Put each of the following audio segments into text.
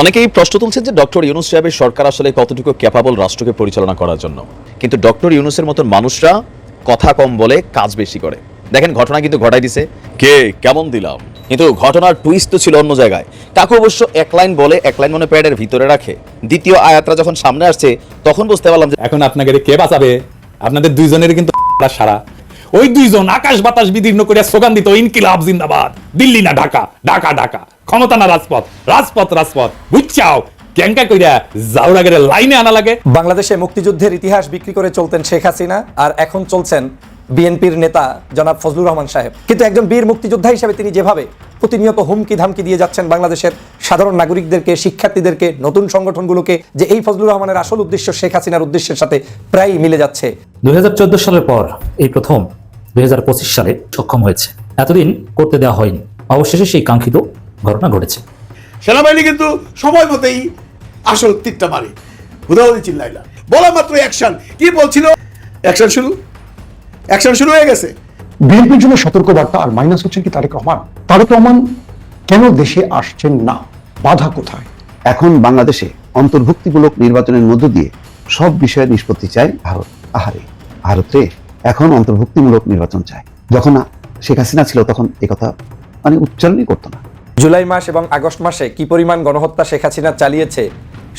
অনেকেই প্রশ্ন তুলছেন যে ডক্টর ইউনুস সাহেবের সরকার আসলে কতটুকু ক্যাপাবল রাষ্ট্রকে পরিচালনা করার জন্য। কিন্তু ডক্টর ইউনুসের মতন মানুষরা কথা কম বলে কাজ বেশি করে। দেখেন, ঘটনা কিন্তু ঘটাই দিছে। কে? কেমন দিলাম? কিন্তু ঘটনার টুইস্ট তো ছিল অন্য জায়গায়। কাকু অবশ্য এক লাইন বলে, এক লাইন মনে প্যাডের ভিতরে রাখে। দ্বিতীয় আয়াতটা যখন সামনে আসছে, তখন বুঝতে পারলাম যে এখন আপনাকে কে বাঁচাবে? আপনাদের দুইজনের কিন্তু সারা। ওই দুইজন আকাশ বাতাস বিদীর্ণ করিয়া স্লোগান দিত, ইনকিলাব জিন্দাবাদ, দিল্লি না ঢাকা ঢাকা ঢাকা। ক্ষমতা না রাজপথ রাজপথ রাজপথ। বুঝছাও? ক্যাঙ্কা কইরা জাউরাগের লাইনে আনা লাগে। বাংলাদেশে মুক্তিযুদ্ধের ইতিহাস বিক্রি করে চলতেন শেখ হাসিনা আর এখন চলছেন বিএনপির নেতা জনাব ফজলুর রহমান সাহেব। কিন্তু একজন বীর মুক্তিযোদ্ধা হিসেবে তিনি যেভাবে প্রতিনিয়ত হুমকি ধামকি দিয়ে যাচ্ছেন বাংলাদেশের সাধারণ নাগরিকদেরকে শিক্ষার্থীদেরকে নতুন সংগঠনগুলোকে যে এই ফজলুর রহমানের আসল উদ্দেশ্য শেখ হাসিনার উদ্দেশ্যের সাথে প্রায়ই মিলে যাচ্ছে। দুই হাজার চোদ্দ সালের পর এই প্রথম দুই হাজার পঁচিশ সালে সক্ষম হয়েছে। এতদিন করতে দেওয়া হয়নি। অবশেষে সেই কাঙ্ক্ষিত ঘটনা ঘটেছে। সেনাবাহিনী কিন্তু সময় মতেই আসল তীরটা মারে। হুদাহুদি চিল্লাই না বলা মাত্র অ্যাকশন কি বলছিল? অ্যাকশন শুরু। অ্যাকশন শুরু হয়ে গেছে। বিএনপির জন্য সতর্কবার্তা আর মাইনাস হচ্ছেন কি তারেক রহমান? তারেক রহমান কেন দেশে আসছেন না? বাধা কোথায়? এখন বাংলাদেশে অন্তর্ভুক্তিমূলক নির্বাচনের মধ্য দিয়ে সব বিষয়ে নিষ্পত্তি চায় ভারত। আহারে ভারতে এখন অন্তর্ভুক্তিমূলক নির্বাচন চায় যখন শেখ হাসিনা ছিল তখন কথা মানে উচ্চারণই করতো না। জুলাই মাস এবং আগস্ট মাসে কি পরিমাণ গণহত্যা শেখ হাসিনা চালিয়েছে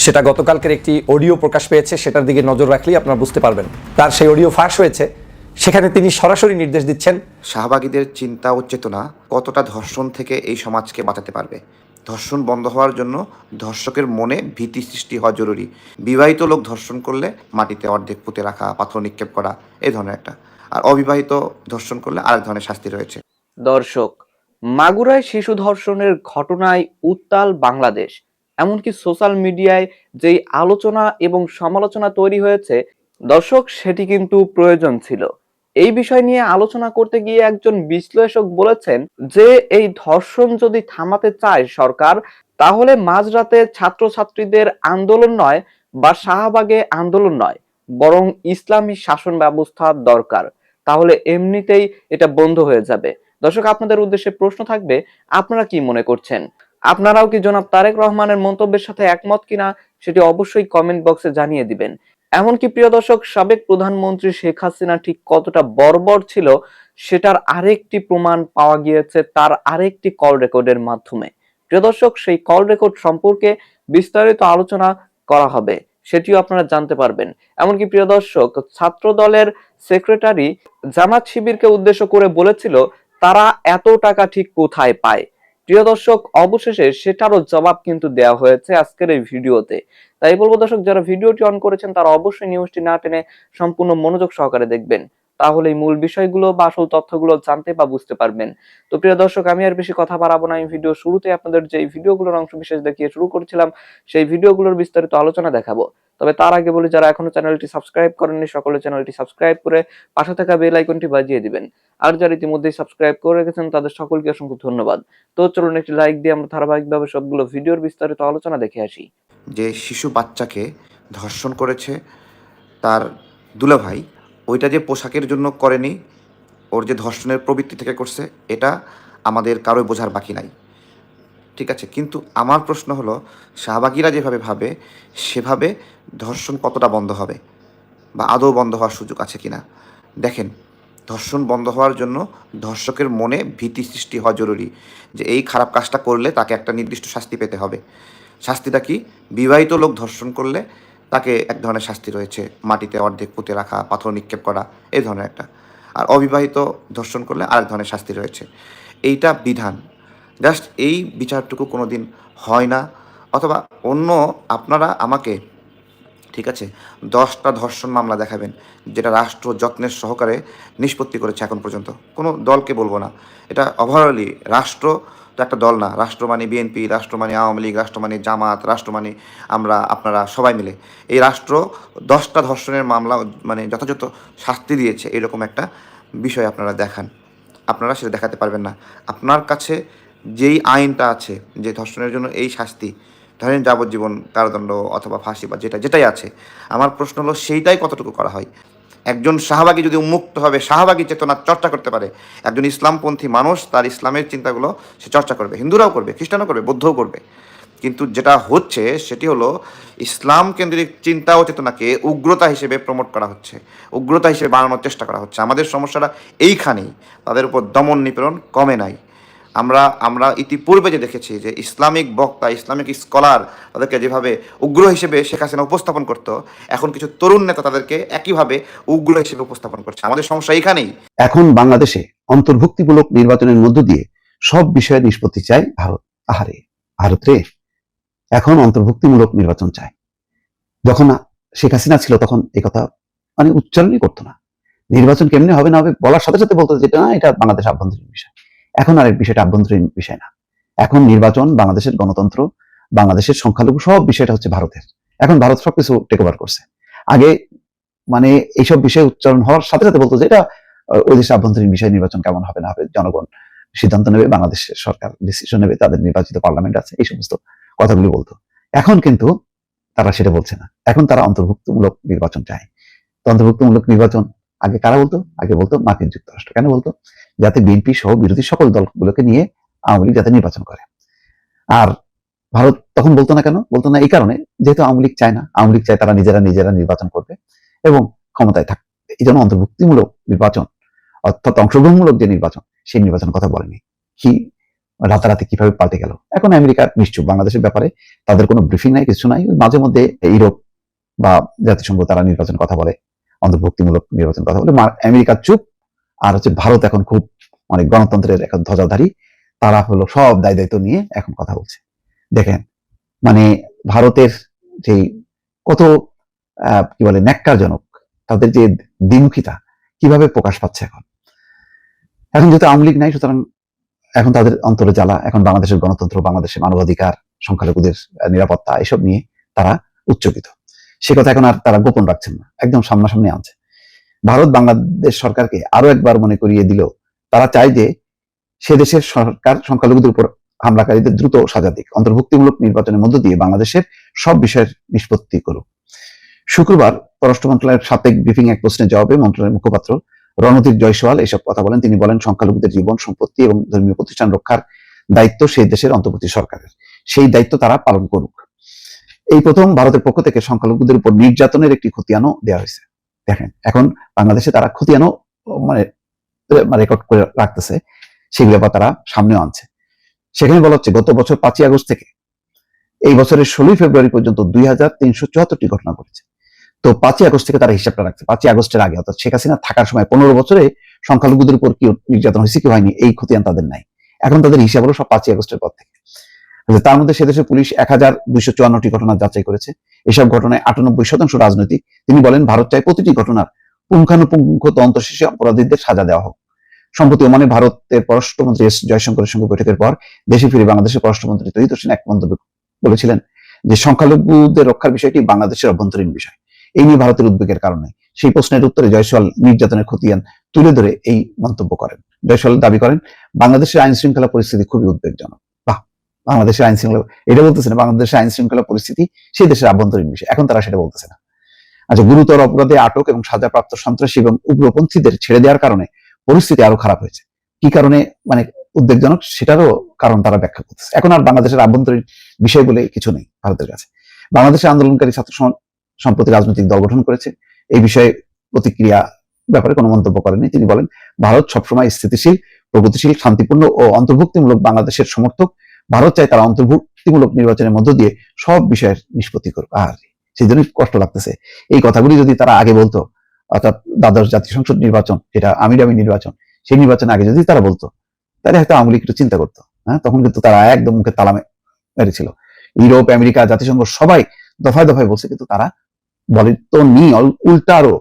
সেটা গতকালকের একটি অডিও প্রকাশ পেয়েছে সেটার দিকে নজর রাখলেই আপনারা বুঝতে পারবেন। তার সেই অডিও ফাঁস হয়েছে সেখানে তিনি সরাসরি নির্দেশ দিচ্ছেন। শাহবাগীদের চিন্তা ও চেতনা কতটা ধর্ষণ থেকে এই সমাজকে বাঁচাতে পারবে? ধর্ষণ বন্ধ হওয়ার জন্য ধর্ষকের মনে ভীতি সৃষ্টি হওয়া জরুরি। বিবাহিত লোক ধর্ষণ করলে মাটিতে অর্ধেক পুঁতে রাখা পাথর নিক্ষেপ করা এই ধরনের একটা। আর অবিবাহিত ধর্ষণ করলে আরেক ধরনের শাস্তি রয়েছে। দর্শক মাগুরায় শিশু ধর্ষণের ঘটনায় উত্তাল বাংলাদেশ। এমনকি সোশ্যাল মিডিয়ায় যেই আলোচনা এবং সমালোচনা তৈরি হয়েছে, দর্শক, সেটি কিন্তু প্রয়োজন ছিল। এই বিষয় নিয়ে আলোচনা করতে গিয়ে একজন বিশ্লেষক বলেছেন যে, এই ধর্ষণ যদি থামাতে চায় সরকার, তাহলে মাঝরাতে ছাত্রছাত্রীদের আন্দোলন নয় বা শাহবাগে আন্দোলন নয়, বরং ইসলামী শাসন ব্যবস্থা দরকার। তাহলে এমনিতেই এটা বন্ধ হয়ে যাবে। দর্শক, আপনাদের উদ্দেশ্যে প্রশ্ন থাকবে, আপনারা কি মনে করছেন? আপনারাও কি জনাব তারেক রহমানের মন্তব্যের সাথে একমত কিনা সেটি অবশ্যই কমেন্ট বক্সে জানিয়ে দিবেন। এমনকি প্রিয় দর্শক, সাবেক প্রধানমন্ত্রী শেখ হাসিনা ঠিক কতটা বর্বর ছিল সেটার আরেকটি প্রমাণ পাওয়া গিয়েছে তার আরেকটি কল রেকর্ডের মাধ্যমে। প্রিয় দর্শক, সেই কল রেকর্ড সম্পর্কে বিস্তারিত আলোচনা করা হবে, সেটিও আপনারা জানতে পারবেন। এমনকি প্রিয় দর্শক ছাত্র দলের সেক্রেটারি জামাত শিবিরকে উদ্দেশ্য করে বলেছিল তারা এত টাকা ঠিক কোথায় পায়? প্রিয় দর্শক, অবশেষে সেটারও জবাব কিন্তু দেওয়া হয়েছে আজকের এই ভিডিওতে। তাই বলব দর্শক, যারা ভিডিওটি অন করেছেন, তারা অবশ্যই নিউজটি না টেনে সম্পূর্ণ মনোযোগ সহকারে দেখবেন। তাহলে এই মূল বিষয়গুলো বা আসল তথ্যগুলো জানতে বা বুঝতে পারবেন। তো প্রিয় দর্শক, আমি আর বেশি কথা বাড়াবো না। আমি ভিডিও শুরুতে আপনাদের যে ভিডিওগুলোর অংশ বিশেষ দেখিয়ে শুরু করেছিলাম, সেই ভিডিওগুলোর বিস্তারিত আলোচনা দেখাবো। তবে তার আগে বলি, যারা এখনও চ্যানেলটি সাবস্ক্রাইব করেননি, সকলে চ্যানেলটি সাবস্ক্রাইব করে পাশে থাকা বেল আইকনটি বাজিয়ে দিবেন। আর যারা ইতিমধ্যেই সাবস্ক্রাইব করে রেখেছেন, তাদের সকলকে অসংখ্য ধন্যবাদ। তো চলুন একটি লাইক দিয়ে আমরা ধারাবাহিকভাবে সবগুলো ভিডিওর বিস্তারিত আলোচনা দেখে আসি। যে শিশু বাচ্চাকে ধর্ষণ করেছে তার দুলাভাই ওইটা যে পোশাকের জন্য করেনি, ওর যে ধর্ষণের প্রবৃত্তি থেকে করছে, এটা আমাদের কারোই বোঝার বাকি নাই। ঠিক আছে, কিন্তু আমার প্রশ্ন হলো, শাহবাগীরা যেভাবে ভাবে, সেভাবে ধর্ষণ কতটা বন্ধ হবে? বা আদৌ বন্ধ হওয়ার সুযোগ আছে কিনা? দেখেন, ধর্ষণ বন্ধ হওয়ার জন্য ধর্ষকের মনে ভীতি সৃষ্টি হওয়া জরুরি, যে এই খারাপ কাজটা করলে তাকে একটা নির্দিষ্ট শাস্তি পেতে হবে। শাস্তিটা কি? বিবাহিত লোক ধর্ষণ করলে তাকে এক ধরনের শাস্তি রয়েছে, মাটিতে অর্ধেক পুঁতে রাখা, পাথর নিক্ষেপ করা এই ধরনের একটা। আর অবিবাহিত ধর্ষণ করলে আরেক ধরনের শাস্তি রয়েছে। এইটা বিধান। জাস্ট এই বিচারটুকু কোনো দিন হয় না। অথবা অন্য আপনারা আমাকে ঠিক আছে? দশটা ধর্ষণ মামলা দেখাবেন, যেটা রাষ্ট্র যত্নের সহকারে নিষ্পত্তি করেছে এখন পর্যন্ত। কোনো দলকে বলব না। এটা ওভারঅলি রাষ্ট্র তো একটা দল না। রাষ্ট্র মানে বিএনপি, রাষ্ট্র মানে আওয়ামী লীগ, রাষ্ট্র মানে জামাত, রাষ্ট্র মানে আমরা, আপনারা সবাই মিলে। এই রাষ্ট্র দশটা ধর্ষণের মামলা মানে যথাযথ শাস্তি দিয়েছে, এরকম একটা বিষয় আপনারা দেখান। আপনারা সেটা দেখাতে পারবেন না। আপনার কাছে যেই আইনটা আছে, যে ধর্ষণের জন্য এই শাস্তি ধরেন যাবজ্জীবন কারাদণ্ড অথবা ফাঁসি বা যেটা, যেটাই আছে, আমার প্রশ্ন হলো সেইটাই কতটুকু করা হয়? একজন শাহবাগী যদি উন্মুক্তভাবে শাহবাগী চেতনার চর্চা করতে পারে। একজন ইসলামপন্থী মানুষ, তার ইসলামের চিন্তাগুলো সে চর্চা করবে। হিন্দুরাও করবে, খ্রিস্টানও করবে, বৌদ্ধও করবে। কিন্তু যেটা হচ্ছে, সেটি হলো ইসলাম কেন্দ্রিক চিন্তা ও চেতনাকে উগ্রতা হিসেবে প্রমোট করা হচ্ছে, উগ্রতা হিসেবে বানানোর চেষ্টা করা হচ্ছে। আমাদের সমস্যাটা এইখানেই। তাদের উপর দমন নিপীড়ন কমে নাই। আমরা আমরা ইতিপূর্বে যে দেখেছি যে ইসলামিক বক্তা, ইসলামিক স্কলার তাদেরকে যেভাবে উগ্র হিসেবে শেখ হাসিনা উপস্থাপন করত, এখন কিছু তরুণ নেতা তাদেরকে একইভাবে উগ্র হিসেবে উপস্থাপন করছে। আমাদের সমস্যা এখানেই এখন বাংলাদেশে অন্তর্ভুক্তিমূলক নির্বাচনের মধ্য দিয়ে সব বিষয়ে নিষ্পত্তি চায় ভারত। আহারে, ভারত এখন অন্তর্ভুক্তিমূলক নির্বাচন চায় যখন শেখ হাসিনা ছিল তখন কথা মানে উচ্চারণই করতো না। নির্বাচন কেমনি হবে না হবে বলার সাথে সাথে বলতো যেটা না, এটা বাংলাদেশ আভ্যন্তরীণ বিষয়। এখন আর বিষয়টা আভ্যন্তরীণ বিষয় না। এখন নির্বাচন, বাংলাদেশের গণতন্ত্র, বাংলাদেশের সংখ্যালঘু, সব বিষয়টা হচ্ছে ভারতের। এখন ভারত সবকিছু টেক ওভার করছে। আগে মানে এইসব বিষয়ে উচ্চারণ হওয়ার সাথে সাথে বলতো যে এটা ওই দেশের আভ্যন্তরীণ বিষয় নির্বাচন কেমন হবে না হবে জনগণ সিদ্ধান্ত নেবে বাংলাদেশের সরকার ডিসিশন নেবে, তাদের নির্বাচিত পার্লামেন্ট আছে, এই সমস্ত কথাগুলি বলতো। এখন কিন্তু তারা সেটা বলছে না। এখন তারা অন্তর্ভুক্তমূলক নির্বাচন চায়। অন্তর্ভুক্তমূলক নির্বাচন আগে কারা বলতো? আগে বলতো মার্কিন যুক্তরাষ্ট্র। কেন বলতো? যাতে বিএনপি সহ বিরোধী সকল দলগুলোকে নিয়ে আওয়ামী লীগ যাতে নির্বাচন করে। আর ভারত তখন বলতো না কেন? বলতো না এই কারণে যেহেতু আওয়ামী লীগ চায় না, আওয়ামী লীগ চায় তারা নিজেরা নিজেরা নির্বাচন করবে এবং ক্ষমতায় থাকবে এই জন্য অন্তর্ভুক্তিমূলক নির্বাচন, অর্থাৎ অংশগ্রহণমূলক যে নির্বাচন, সেই নির্বাচনের কথা বলেনি। কি? রাতারাতি কীভাবে পাল্টে গেল? এখন আমেরিকা নিশ্চুপ। বাংলাদেশের ব্যাপারে তাদের কোনো ব্রিফিং নাই, কিছু নাই। মাঝে মধ্যে ইউরোপ বা জাতিসংঘ তারা নির্বাচন কথা বলে, অন্তর্ভুক্তিমূলক নির্বাচন কথা বলে। আমেরিকা চুপ আর হচ্ছে ভারত এখন খুব মানে গণতন্ত্রের এখন ধ্বজাধারী। তারা হলো সব দায় দায়িত্ব নিয়ে এখন কথা বলছে। দেখেন মানে ভারতের যে কত কি বলে, ন্যাক্কারজনক, তাদের যে দ্বিমুখিতা, কীভাবে প্রকাশ পাচ্ছে এখন? এখন যেহেতু আওয়ামী লীগ নাই, সুতরাং এখন তাদের অন্তরে জ্বালা, এখন বাংলাদেশের গণতন্ত্র বাংলাদেশের মানবাধিকার, সংখ্যালঘুদের নিরাপত্তা, এসব নিয়ে তারা উচ্চকিত। সে কথা এখন আর তারা গোপন রাখছেন না, একদম সামনাসামনি আনছে। ভারত বাংলাদেশ সরকারকে আরও একবার মনে করিয়ে দিল তারা চায় যে সে দেশের সরকার সংখ্যালঘুদের উপর হামলাকারীদের দ্রুত সাজা দিক, অন্তর্ভুক্তিমূলক নির্বাচনের মধ্য দিয়ে বাংলাদেশের সব বিষয়ের নিষ্পত্তি করুক। শুক্রবার পররাষ্ট্র মন্ত্রণালয়ের সাবেক ব্রিফিং এক প্রশ্নের জবাবে মন্ত্রণালয়ের মুখপাত্র রণদীপ জয়সওয়াল এসব কথা বলেন। তিনি বলেন, সংখ্যালঘুদের জীবন, সম্পত্তি এবং ধর্মীয় প্রতিষ্ঠান রক্ষার দায়িত্ব সেই দেশের অন্তর্বর্তী সরকারের। সেই দায়িত্ব তারা পালন করুক। এই প্রথম ভারতের পক্ষ থেকে সংখ্যালঘুদের উপর নির্যাতনের একটি খতিয়ানও দেওয়া হয়েছে। দেখেন, এখন বাংলাদেশে তারা খতিয়ানও মানে রেকর্ড করে রাখতেছে, সেগুলো আবার তারা সামনেও আনছে। সেখানে বলা হচ্ছে, গত বছর পাঁচই আগস্ট থেকে, এই বছরের ষোলোই ফেব্রুয়ারি পর্যন্ত দুই হাজার তিনশো চুয়াত্তরটি ঘটনা ঘটেছে। তো পাঁচই আগস্ট থেকে তারা হিসাবটা রাখছে, পাঁচই আগস্টের আগে, অর্থাৎ শেখ হাসিনা থাকার সময় পনেরো বছরে সংখ্যালঘুদের উপর কি নির্যাতন হয়েছে কি হয়নি, এই খতিয়ান তাদের নাই। এখন তাদের হিসাব হলো সব পাঁচই আগস্টের পর থেকে। তার মধ্যে সেদেশের পুলিশ এক হাজার দুইশো চুয়ান্নটি ঘটনা যাচাই করেছে। এসব ঘটনায় আটানব্বই শতাংশ রাজনৈতিক। তিনি বলেন, ভারত চায় প্রতিটি ঘটনার পুঙ্খানুপুঙ্খ তদন্ত শেষে অপরাধীদের সাজা দেওয়া হোক। সম্প্রতি ওমানে ভারতের পররাষ্ট্রমন্ত্রী এস জয়শঙ্করের সঙ্গে বৈঠকের পর দেশে ফিরে বাংলাদেশের পররাষ্ট্রমন্ত্রী তহিদ হোসেন এক মন্তব্য বলেছিলেন যে, সংখ্যালঘুদের রক্ষার বিষয়টি বাংলাদেশের অভ্যন্তরীণ বিষয়। এই নিয়ে ভারতের উদ্বেগের কারণে সেই প্রশ্নের উত্তরে জয়সওয়াল নির্যাতনের খতিয়ান তুলে ধরে এই মন্তব্য করেন। জয়সওয়াল দাবি করেন, বাংলাদেশের আইন শৃঙ্খলা পরিস্থিতি খুবই উদ্বেগজনক। বাংলাদেশের আইন শৃঙ্খলা, এটা বলতেছে না বাংলাদেশের আইন শৃঙ্খলা পরিস্থিতি সেই দেশের আভ্যন্তরীণ বিষয়। এখন তারা সেটা বলতেছে না। আচ্ছা গুরুতর অপরাধে আটক এবং সাজাপ্রাপ্ত সন্ত্রাসী এবং উগ্রপন্থীদের ছেড়ে দেওয়ার কারণে পরিস্থিতি আরও খারাপ হয়েছে। কি কারণে? মানে উদ্বেগজনক সেটারও কারণ তারা ব্যাখ্যা করতেছে। এখন আর বাংলাদেশের আভ্যন্তরীণ বিষয় বলে কিছু নেই ভারতের কাছে। বাংলাদেশের আন্দোলনকারী ছাত্র সম্প্রতি রাজনৈতিক দল গঠন করেছে। এই বিষয়ে প্রতিক্রিয়া ব্যাপারে কোনো মন্তব্য করেনি তিনি বলেন, ভারত সবসময় স্থিতিশীল, প্রগতিশীল, শান্তিপূর্ণ ও অন্তর্ভুক্তিমূলক বাংলাদেশের সমর্থক। ভারত চায় তারা অন্তর্ভুক্তিমূলক নির্বাচনের মধ্য দিয়ে সব বিষয়ের নিষ্পত্তি করবে আর সেই জন্যই কষ্ট লাগতেছে। এই কথাগুলি যদি তারা আগে বলতো, অর্থাৎ দ্বাদশ জাতীয় সংসদ নির্বাচন, যেটা আমিরামি নির্বাচন, সেই নির্বাচনের আগে যদি তারা বলতো, তাহলে হয়তো আওয়ামী একটু চিন্তা করতো হ্যাঁ? তখন কিন্তু তারা একদম মুখে তালামে মেরেছিল ইউরোপ, আমেরিকা, জাতিসংঘ সবাই দফায় দফায় বলছে, কিন্তু তারা বলে তো নি উল্টা আরও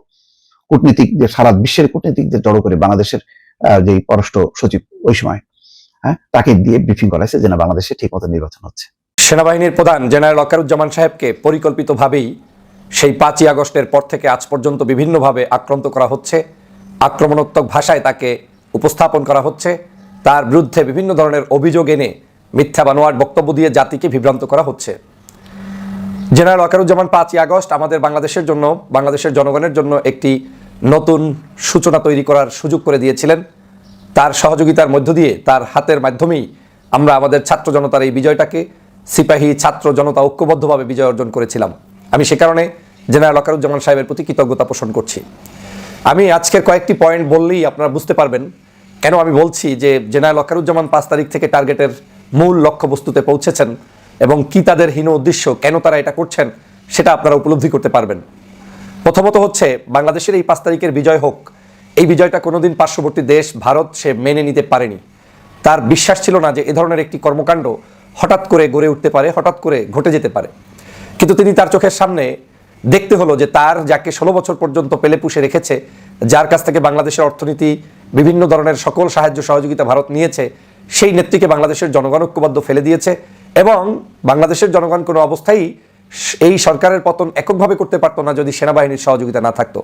কূটনীতিক যে সারা বিশ্বের কূটনীতিকদের জড়ো করে বাংলাদেশের যে পররাষ্ট্র সচিব ওই সময় হ্যাঁ? তাকে দিয়ে ব্রিফিং করাইছে যে না, বাংলাদেশে ঠিক মতো নির্বাচন হচ্ছে। সেনাবাহিনীর প্রধান জেনারেল অকারুজ্জামান সাহেবকে পরিকল্পিতভাবেই সেই পাঁচই আগস্টের পর থেকে আজ পর্যন্ত বিভিন্নভাবে আক্রান্ত করা হচ্ছে। আক্রমণাত্মক ভাষায় তাকে উপস্থাপন করা হচ্ছে। তার বিরুদ্ধে বিভিন্ন ধরনের অভিযোগ এনে মিথ্যা বানোয়ার বক্তব্য দিয়ে জাতিকে বিভ্রান্ত করা হচ্ছে। জেনারেল ওয়াকারুজ্জামান পাঁচই আগস্ট আমাদের বাংলাদেশের জন্য, বাংলাদেশের জনগণের জন্য একটি নতুন সূচনা তৈরি করার সুযোগ করে দিয়েছিলেন। তার সহযোগিতার মধ্য দিয়ে, তার হাতের মাধ্যমেই আমরা আমাদের ছাত্র জনতার এই বিজয়টাকে সিপাহী ছাত্র জনতা ঐক্যবদ্ধভাবে বিজয় অর্জন করেছিলাম। আমি সে কারণে জেনারেল অকারুজ্জামান সাহেবের প্রতি কৃতজ্ঞতা পোষণ করছি। আমি আজকের কয়েকটি পয়েন্ট বললেই আপনারা বুঝতে পারবেন কেন আমি বলছি যে জেনারেল অকারুজ্জামান পাঁচ তারিখ থেকে টার্গেটের মূল লক্ষ্যবস্তুতে পৌঁছেছেন এবং কি তাদের হীন উদ্দেশ্য, কেন তারা এটা করছেন সেটা আপনারা উপলব্ধি করতে পারবেন। প্রথমত হচ্ছে, বাংলাদেশের এই পাঁচ তারিখের বিজয় হোক এই বিজয়টা কোনোদিন পার্শ্ববর্তী দেশ ভারত সে মেনে নিতে পারেনি। তার বিশ্বাস ছিল না যে এ ধরনের একটি কর্মকাণ্ড হঠাৎ করে গড়ে উঠতে পারে, হঠাৎ করে ঘটে যেতে পারে। কিন্তু তিনি তার চোখের সামনে দেখতে হলো যে তার, যাকে ষোলো বছর পর্যন্ত পেলে পুষে রেখেছে, যার কাছ থেকে বাংলাদেশের অর্থনীতি, বিভিন্ন ধরনের সকল সাহায্য সহযোগিতা ভারত নিয়েছে, সেই নেত্রীকে বাংলাদেশের জনগণ ঐক্যবদ্ধ ফেলে দিয়েছে এবং বাংলাদেশের জনগণ কোনো অবস্থায় এই সরকারের পতন এককভাবে করতে পারতো না যদি সেনাবাহিনীর সহযোগিতা না থাকতো।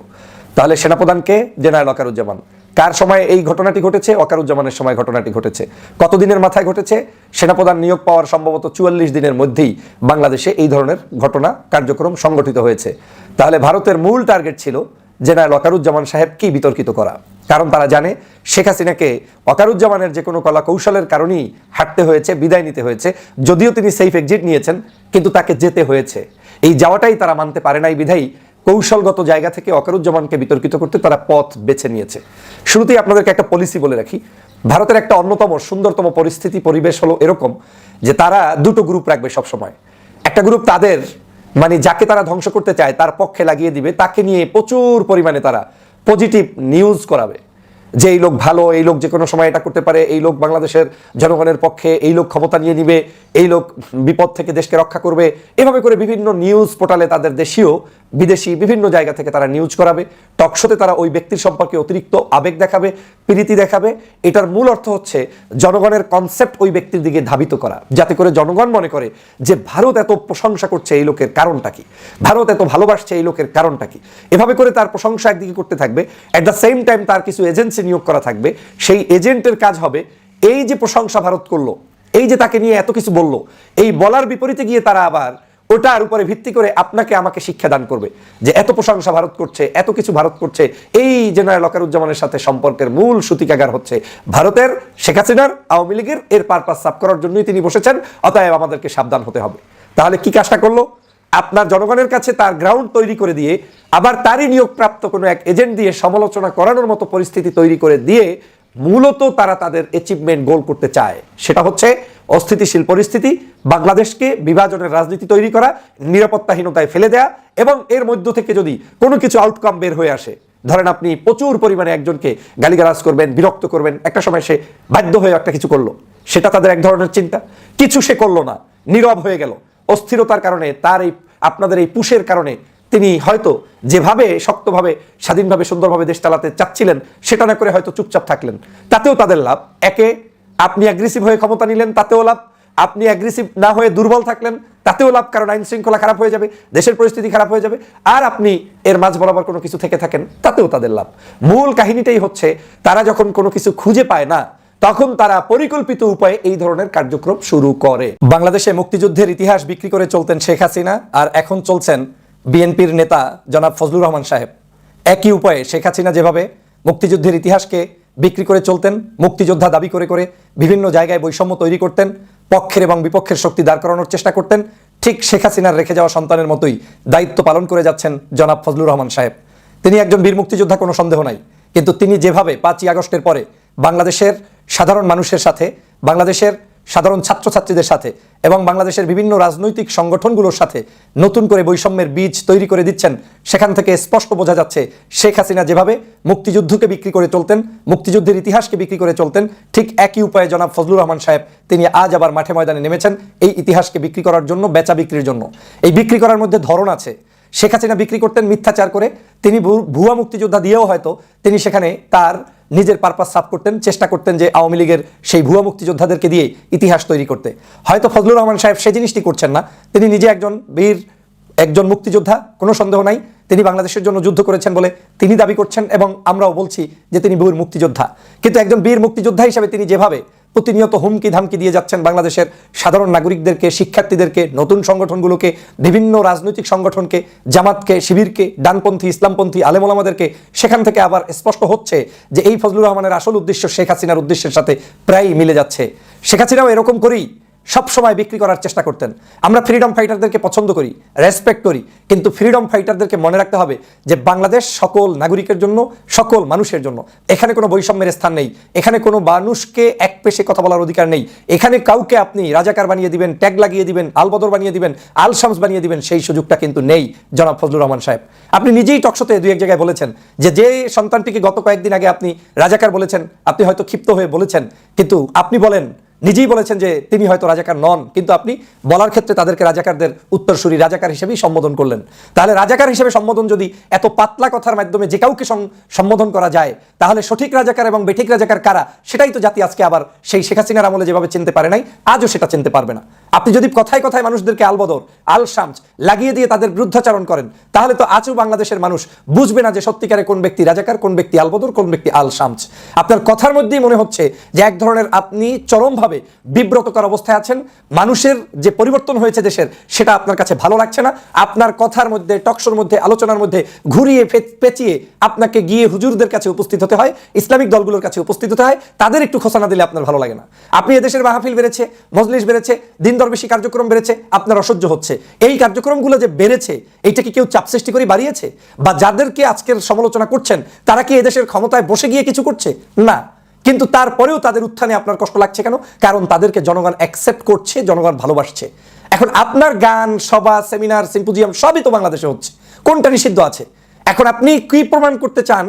তাহলে সেনাপ্রধানকে জেনারেল অকারুজ্জামান। কার সময় এই ঘটনাটি ঘটেছে? অকারুজ্জামানের সময় ঘটনাটি ঘটেছে। কতদিনের মাথায় ঘটেছে? সেনাপ্রধান নিয়োগ পাওয়ার সম্ভবত চুয়াল্লিশ দিনের মধ্যেই বাংলাদেশে এই ধরনের ঘটনা, কার্যক্রম সংগঠিত হয়েছে। তাহলে ভারতের মূল টার্গেট ছিল জেনারেল অকারুজ্জামান সাহেবকেই বিতর্কিত করা। কারণ তারা জানে শেখ হাসিনাকে অকারুজ্জামানের যে কোনো কলা কৌশলের কারণেই হাঁটতে হয়েছে, বিদায় নিতে হয়েছে। যদিও তিনি সেফ এক্সিট নিয়েছেন, কিন্তু তাকে যেতে হয়েছে। এই যাওয়াটাই তারা মানতে পারে নাই বিধায়ী। কৌশলগত জায়গা থেকে অকারুজ্জামানকে বিতর্কিত করতে তারা পথ বেছে নিয়েছে। শুরুতেই আপনাদেরকে একটা পলিসি বলে রাখি। ভারতের একটা অন্যতম সুন্দরতম পরিস্থিতি, পরিবেশ হলো এরকম যে তারা দুটো গ্রুপ রাখবে সবসময়। একটা গ্রুপ তাদের মানে যাকে তারা ধ্বংস করতে চায়, তার পক্ষে লাগিয়ে দিবে, তাকে নিয়ে প্রচুর পরিমাণে তারা পজিটিভ নিউজ করাবে। যে এই লোক ভালো, এই লোক যে কোনো সময় এটা করতে পারে, এই লোক বাংলাদেশের জনগণের পক্ষে, এই লোক ক্ষমতা নিয়ে নিবে এই লোক বিপদ থেকে দেশকে রক্ষা করবে। এভাবে করে বিভিন্ন নিউজ পোর্টালে তাদের দেশীয়, বিদেশি বিভিন্ন জায়গা থেকে তারা নিউজ করাবে। টকশোতে তারা ওই ব্যক্তির সম্পর্কে অতিরিক্ত আবেগ দেখাবে, প্রীতি দেখাবে। এটার মূল অর্থ হচ্ছে জনগণের কনসেপ্ট ওই ব্যক্তির দিকে ধাবিত করা। যাতে করে জনগণ মনে করে যে ভারত এত প্রশংসা করছে এই লোকের কারণটা কি? ভারত এত ভালোবাসছে এই লোকের কারণটা কি? এভাবে করে তার প্রশংসা একদিকে করতে থাকবে। অ্যাট দ্য সেম টাইম তার কিছু এজেন্সি নিয়োগ করা থাকবে। সেই এজেন্টের কাজ হবে এই যে প্রশংসা ভারত করল এই যে তাকে নিয়ে এত কিছু বলল, এই বলার বিপরীতে গিয়ে তারা আবার ওটার উপরে ভিত্তি করে আপনাকে আমাকে শিক্ষা দান করবে যে এত প্রশংসা ভারত করছে, এত কিছু ভারত করছে, এই জেনারেল অকারুজ্জামানের সাথে সম্পর্কের মূল সূতিকাগার হচ্ছে ভারতের শেখ হাসিনার, আওয়ামী লীগের, এর পারপাস সাফ করার জন্যই তিনি বসেছেন, অতএব আমাদেরকে সাবধান হতে হবে। তাহলে কি কাজটা করল? আপনার জনগণের কাছে তার গ্রাউন্ড তৈরি করে দিয়ে, আবার তারই নিয়োগপ্রাপ্ত কোনো এক এজেন্ট দিয়ে সমালোচনা করানোর মতো পরিস্থিতি তৈরি করে দিয়ে মূলত তারা তাদের অ্যাচিভমেন্ট গোল করতে চায়। সেটা হচ্ছে অস্থিতিশীল পরিস্থিতি, বাংলাদেশকে বিভাজনের রাজনীতি তৈরি করা, নিরাপত্তাহীনতায় ফেলে দেয়া এবং এর মধ্য থেকে যদি কোনো কিছু আউটকাম বের হয়ে আসে, ধরেন আপনি প্রচুর পরিমাণে একজনকে গালিগালাজ করবেন, বিরক্ত করবেন, একটা সময় সে বাধ্য হয়ে একটা কিছু করল। সেটা তাদের এক ধরনের চিন্তা। কিছু সে করল না, নীরব হয়ে গেল। অস্থিরতার কারণে তার এই, আপনাদের এই পুষের কারণে তিনি হয়তো যেভাবে শক্তভাবে, স্বাধীনভাবে, সুন্দরভাবে দেশ চালাতে চাচ্ছিলেন, সেটা না করে হয়তো চুপচাপ থাকলেন। তাতেও তাদের লাভ। একে, আপনি অ্যাগ্রেসিভ হয়ে ক্ষমতা নিলেন, তাতেও লাভ। আপনি অ্যাগ্রেসিভ না হয়ে দুর্বল থাকলেন, তাতেও লাভ, কারণ আইন শৃঙ্খলা খারাপ হয়ে যাবে, দেশের পরিস্থিতি খারাপ হয়ে যাবে, আর আপনি এর মাঝ বরাবর কোনো কিছু থেকে থাকেন, তাতেও তাদের লাভ। মূল কাহিনীটাই হচ্ছে, তারা যখন কোনো কিছু খুঁজে পায় না, তখন তারা পরিকল্পিত উপায়ে এই ধরনের কার্যক্রম শুরু করে। বাংলাদেশে মুক্তিযুদ্ধের ইতিহাস বিক্রি করে চলতেন শেখ হাসিনা, আর এখন চলছেন বিএনপির নেতা জনাব ফজলুর রহমান সাহেব। একই উপায়ে শেখ হাসিনা যেভাবে মুক্তিযুদ্ধের ইতিহাসকে বিক্রি করে চলতেন, মুক্তিযোদ্ধা দাবি করে করে বিভিন্ন জায়গায় বৈষম্য তৈরি করতেন, পক্ষের এবং বিপক্ষের শক্তি দাঁড় করানোর চেষ্টা করতেন, ঠিক শেখ হাসিনার রেখে যাওয়া সন্তানের মতোই দায়িত্ব পালন করে যাচ্ছেন জনাব ফজলুর রহমান সাহেব। তিনি একজন বীর মুক্তিযোদ্ধা কোনো সন্দেহ নাই, কিন্তু তিনি যেভাবে পাঁচই আগস্টের পরে বাংলাদেশের সাধারণ মানুষের সাথে, বাংলাদেশের সাধারণ ছাত্রছাত্রীদের সাথে এবং বাংলাদেশের বিভিন্ন রাজনৈতিক সংগঠনগুলোর সাথে নতুন করে বৈষম্যের বীজ তৈরি করে দিচ্ছেন, সেখান থেকে স্পষ্ট বোঝা যাচ্ছে শেখ হাসিনা যেভাবে মুক্তিযুদ্ধকে বিক্রি করে চলতেন, মুক্তিযুদ্ধের ইতিহাসকে বিক্রি করে চলতেন, ঠিক একই উপায়ে জনাব ফজলুর রহমান সাহেব তিনি আজ আবার মাঠে ময়দানে নেমেছেন এই ইতিহাসকে বিক্রি করার জন্য, বেচা বিক্রির জন্য। এই বিক্রি করার মধ্যে ধরন আছে। শেখ হাসিনা বিক্রি করতেন মিথ্যাচার করে, তিনি ভুয়া মুক্তিযোদ্ধা দিয়েও হয়তো তিনি সেখানে তার নিজের পারপাস সাফ করতেন, চেষ্টা করতেন যে আওয়ামী লীগের সেই ভুয়া মুক্তিযোদ্ধাদেরকে দিয়ে ইতিহাস তৈরি করতে। হয়তো ফজলুর রহমান সাহেব সেই জিনিসটি করছেন না। তিনি নিজে একজন বীর, একজন মুক্তিযোদ্ধা, কোনো সন্দেহ নাই। তিনি বাংলাদেশের জন্য যুদ্ধ করেছেন বলে তিনি দাবি করছেন এবং আমরাও বলছি যে তিনি বীর মুক্তিযোদ্ধা। কিন্তু একজন বীর মুক্তিযোদ্ধা হিসাবে তিনি যেভাবে প্রতিনিয়ত হুমকি ধামকি দিয়ে যাচ্ছেন বাংলাদেশের সাধারণ নাগরিকদেরকে, শিক্ষার্থীদেরকে, নতুন সংগঠনগুলোকে, বিভিন্ন রাজনৈতিক সংগঠনকে, জামাতকে, শিবিরকে, ডানপন্থী, ইসলামপন্থী আলেমোলামাদেরকে সেখান থেকে আবার স্পষ্ট হচ্ছে যে এই ফজলুর রহমানের আসল উদ্দেশ্য শেখ হাসিনার উদ্দেশ্যের সাথে প্রায়ই মিলে যাচ্ছে। শেখ হাসিনাও এরকম করেই সব সময় বিক্রি করার চেষ্টা করতেন। আমরা ফ্রিডম ফাইটারদেরকে পছন্দ করি রেসপেক্ট করি, কিন্তু ফ্রিডম ফাইটারদেরকে মনে রাখতে হবে যে বাংলাদেশ সকল নাগরিকের জন্য, সকল মানুষের জন্য। এখানে কোনো বৈষম্যের স্থান নেই, এখানে কোনো মানুষকে এক পেশে কথা বলার অধিকার নেই। এখানে কাউকে আপনি রাজাকার বানিয়ে দিবেন, ট্যাগ লাগিয়ে দিবেন, আলবদর বানিয়ে দিবেন আল শামস বানিয়ে দিবেন, সেই সুযোগটা কিন্তু নেই, জনাব ফজলুর রহমান সাহেব। আপনি নিজেই টকশোতে দুই এক জায়গায় বলেছেন যে যে সন্তানটিকে গত কয়েকদিন আগে আপনি রাজাকার বলেছেন, আপনি হয়তো ক্ষিপ্ত হয়ে বলেছেন, কিন্তু আপনি বলেন নিজেই বলেছেন যে তিনি হয়তো রাজাকার নন, কিন্তু আপনি বলার ক্ষেত্রে তাদেরকে রাজাকারদের উত্তরসূরি রাজাকার হিসেবেই সম্বোধন করলেন। তাহলে রাজাকার হিসেবে সম্বোধন যদি এত পাতলা কথার মাধ্যমে যে কাউকে সম্বোধন করা যায়, তাহলে সঠিক রাজাকার এবং বেঠিক রাজাকার কারা? সেটাই তো জাতি আজকে আবার সেই শেখ হাসিনার আমলে যেভাবে চিনতে পারে নাই, আজও সেটা চিনতে পারবে না। আপনি যদি কথায় কথায় মানুষদেরকে আলবদর আল শামস লাগিয়ে দিয়ে তাদের বিরুদ্ধাচারণ করেন, তাহলে তো আজও বাংলাদেশের মানুষ বুঝবে না যে সত্যিকারে কোন ব্যক্তি রাজাকার, কোন ব্যক্তি আলবদর, কোন ব্যক্তি আল শামস আপনার কথার মধ্যেই মনে হচ্ছে যে এক ধরনের আপনি চরমভাবে বিব্রতকর অবস্থায় আছেন। মানুষের যে পরিবর্তন হয়েছে দেশের, সেটা আপনার কাছে ভালো লাগছে না। আপনার কথার মধ্যে টকশোর মধ্যে, আলোচনার মধ্যে ঘুরিয়ে পেঁচিয়ে আপনাকে গিয়ে হুজুরদের কাছে উপস্থিত হতে হয়, ইসলামিক দলগুলোর কাছে উপস্থিত হতে হয়। তাদের একটু খোসানা দিলে আপনার ভালো লাগে না। আপনি এদেশের মাহফিল বেড়েছে, মজলিস বেড়েছে দিন দরবেশি কার্যক্রম বেড়েছে, আপনার অসহ্য হচ্ছে। এই কার্যক্রমগুলো যে বেড়েছে, এইটা কি কেউ চাপ সৃষ্টি করে বাড়িয়েছে? বা যাদেরকে আজকের সমালোচনা করছেন, তারা কি এদেশের ক্ষমতায় বসে গিয়ে কিছু করছে? না। কিন্তু তারপরেও তাদের উত্থানে আপনার কষ্ট লাগছে কেন? কারণ তাদেরকে জনগণ অ্যাকসেপ্ট করছে, জনগণ ভালোবাসছে। এখন আপনার গান, সভা সেমিনার সিম্পোজিয়াম সবই তো বাংলাদেশে হচ্ছে। কোনটা নিষিদ্ধ আছে? এখন আপনি কি প্রমাণ করতে চান?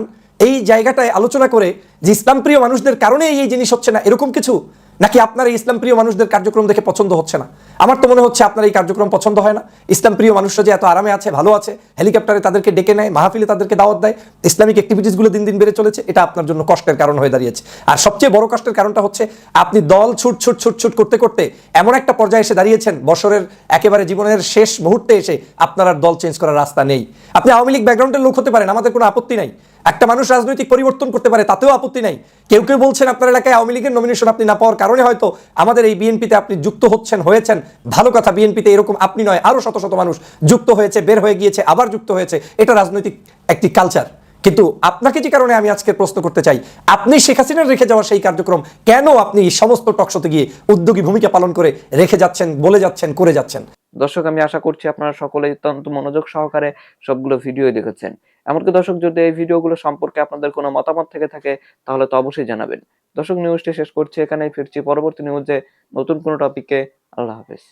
এই জায়গাটায় আলোচনা করে যে ইসলাম প্রিয় মানুষদের কারণে এই জিনিস হচ্ছে না, এরকম কিছু? নাকি আপনার এই ইসলাম প্রিয় মানুষদের কার্যক্রম দেখে পছন্দ হচ্ছে না? আমার তো মনে হচ্ছে আপনার এই কার্যক্রম পছন্দ হয় না। ইসলাম প্রিয় মানুষরা যে এত আরামে আছে, ভালো আছে, হেলিকপ্টারে তাদেরকে ডেকে নেয়, মাহফিলে তাদেরকে দাওয়াত দেয়, ইসলামিক অ্যাক্টিভিটিসগুলো দিন দিন বেড়ে চলেছে, এটা আপনার জন্য কষ্টের কারণ হয়ে দাঁড়িয়েছে। আর সবচেয়ে বড় কষ্টের কারণটা হচ্ছে, আপনি দল ছুট ছুট ছুট ছুট করতে করতে এমন একটা পর্যায়ে এসে দাঁড়িয়েছেন, বছরের একেবারে জীবনের শেষ মুহূর্তে এসে আপনার আর দল চেঞ্জ করার রাস্তা নেই। আপনি আওয়ামী লীগ ব্যাকগ্রাউন্ডের লোক হতে পারেন, আমাদের কোনো আপত্তি নাই। একটা মানুষ রাজনৈতিক পরিবর্তন করতে পারে, তাতেও আপত্তি নাই। কেউ কেউ বলছেন আপনার এলাকায় আওয়ামী লীগের নমিনেশন আপনি না পাওয়ার কারণে হয়তো আমাদের এই বিএনপিতে আপনি যুক্ত হচ্ছেন, হয়েছেন। ভালো কথা, বিএনপিতে এরকম আপনি নয় আরও শত শত মানুষ যুক্ত হয়েছে, বের হয়ে গিয়েছে, আবার যুক্ত হয়েছে। এটা রাজনৈতিক একটি কালচার কিন্তু আপনাকে যে কারণে আমি আজকে প্রশ্ন করতে চাই, আপনি শেখ হাসিনার রেখে যাওয়া সেই কার্যক্রম কেন আপনি সমস্ত টকশোতে গিয়ে উদ্যোগী ভূমিকা পালন করে রেখে যাচ্ছেন, বলে যাচ্ছেন, করে যাচ্ছেন? দর্শক, আমি আশা করছি আপনারা সকলেই অত্যন্ত মনোযোগ সহকারে সবগুলো ভিডিও দেখেছেন। এমনকি দর্শক, যদি এই ভিডিওগুলো সম্পর্কে আপনাদের কোনো মতামত থেকে থাকে, তাহলে তো অবশ্যই জানাবেন। দর্শক নিউজটি শেষ করছি এখানেই, ফিরছি পরবর্তী নিউজে নতুন কোনো টপিকে আল্লাহ হাফেজ।